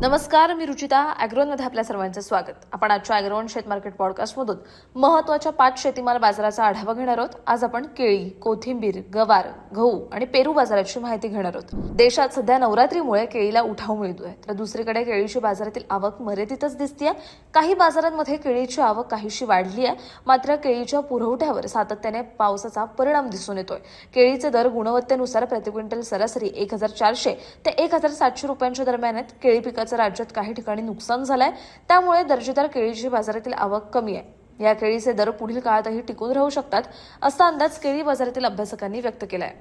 नमस्कार मी रुचिता. ॲग्रोनमध्ये आपल्या सर्वांचं स्वागत. आपण आजच्या ॲग्रोन शेत मार्केट पॉडकास्टमधून महत्त्वाच्या पाच शेतीमाल बाजाराचा आढावा घेणार आहोत. आज आपण केळी कोथिंबीर गवार गहू आणि पेरू बाजाराची माहिती घेणार आहोत. देशात सध्या नवरात्रीमुळे केळीला उठाव मिळतोय. तर दुसरीकडे केळीची बाजारातील आवक मर्यादितच दिसतीये. काही बाजारांमध्ये केळीची आवक काहीशी वाढली आहे मात्र केळीच्या पुरवठ्यावर सातत्याने पावसाचा परिणाम दिसून येतोय. केळीचे दर गुणवत्तेनुसार प्रति क्विंटल सरासरी एक हजार चारशे ते एक हजार सातशे रुपयांच्या दरम्यान आहेत. केळी पिकाचं राज्यात काही ठिकाणी नुकसान झालंय. त्यामुळे दर्जेदार केळीची बाजारातील आवक कमी आहे. या केळीचे दर पुढील काळातही टिकून राहू शकतात असा अंदाज केळी बाजारातील अभ्यासकांनी व्यक्त केलाय.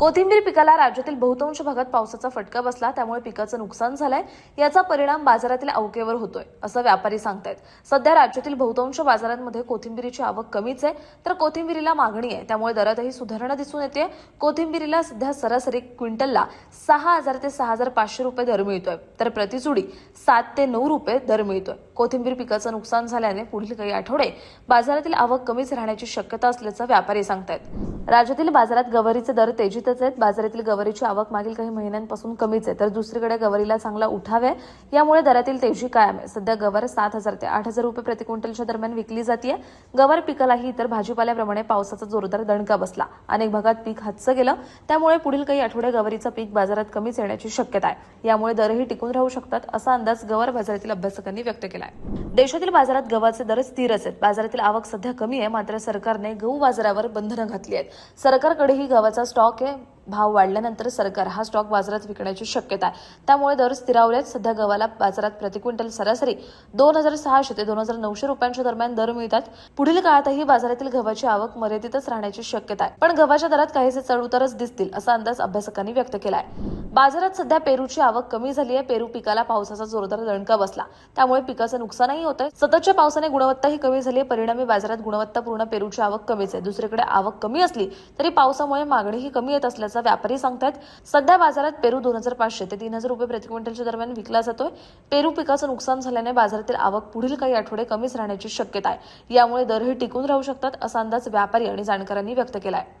कोथिंबीर पिकाला राज्यातील बहुतांश भागात पावसाचा फटका बसला त्यामुळे पिकाचं नुकसान झालंय याचा परिणाम बाजारातील अवकेवर होतोय असं व्यापारी सांगतायत. सध्या राज्यातील बहुतांश बाजारांमध्ये कोथिंबीरीची आवक कमीच आहे तर कोथिंबिरीला मागणी आहे त्यामुळे दरातही सुधारणा दिसून येते कोथिंबिरीला सध्या सरासरी क्विंटलला सहा हजार ते सहा हजार पाचशे रुपये दर मिळतोय तर प्रतिजुडी सात ते नऊ रुपये दर मिळतोय. कोथिंबीर पिकाचं नुकसान झाल्याने पुढील काही आठवडे बाजारातील आवक कमीच राहण्याची शक्यता असल्याचं व्यापारी सांगतायत. राज्यातील बाजारात गवारीचे दर तेजीतच आहेत. बाजारातील गवारीची आवक मागील काही महिन्यांपासून कमीच आहे. तर दुसरीकडे गवारीला चांगला उठाव आहे. यामुळे दरातील तेजी कायम आहे. सध्या गवार सात हजार ते आठ हजार रुपये प्रति क्विंटलच्या दरम्यान विकली जाते गवार पिकालाही इतर भाजीपाल्याप्रमाणे पावसाचा जोरदार दणका बसला. अनेक भागात पीक हातचं गेलं. त्यामुळे पुढील काही आठवडे गवारीचं पीक बाजारात कमीच येण्याची शक्यता आहे. यामुळे दरही टिकून राहू शकतात असा अंदाज गवार बाजारातील अभ्यासकांनी व्यक्त केला आहे देशातील बाजारात गव्हाचे दर स्थिरच आहेत. बाजारातील आवक सध्या कमी आहे. मात्र सरकारने गहू बाजारावर बंधनं घातली आहेत. सरकारकडेही गव्हाचा स्टॉक आहे भाव वाढल्यानंतर सरकार हा स्टॉक बाजारात विकण्याची शक्यता आहे. त्यामुळे दर स्थिरावलेत सध्या गव्हाला बाजारात प्रति क्विंटल सरासरी दोन हजार सहाशे ते दोन हजार नऊशे रुपयांच्या दरम्यान दर मिळतात. पुढील काळातही बाजारातील गव्हाची आवक मर्यादितच राहण्याची शक्यता आहे. पण गव्हाच्या दरात काहीसे चढउतारच दिसतील असा अंदाज अभ्यासकांनी व्यक्त केला आहे बाजारात सध्या पेरूची आवक कमी झाली आहे. पेरू पिकाला पावसाचा जोरदार दणका बसला. त्यामुळे पिकाचं नुकसानही होत आहे सततच्या पावसाने गुणवत्ताही कमी झाली आहे. परिणामी बाजारात गुणवत्तापूर्ण पेरूची आवक कमीच आहे. दुसरीकडे आवक कमी असली तरी पावसामुळे मागणीही कमी येत असल्याचं व्यापारी सांगतात सध्या बाजारात पेरू दोन हजार पाचशे ते तीन हजार रुपये प्रति क्विंटलच्या दरम्यान विकला जातोय. पेरू पिकाचं नुकसान झाल्याने बाजारातील आवक पुढील काही आठवडे कमीच राहण्याची शक्यता आहे. यामुळे दरही टिकून राहू शकतात असा अंदाज व्यापारी आणि जाणकारांनी व्यक्त केला आहे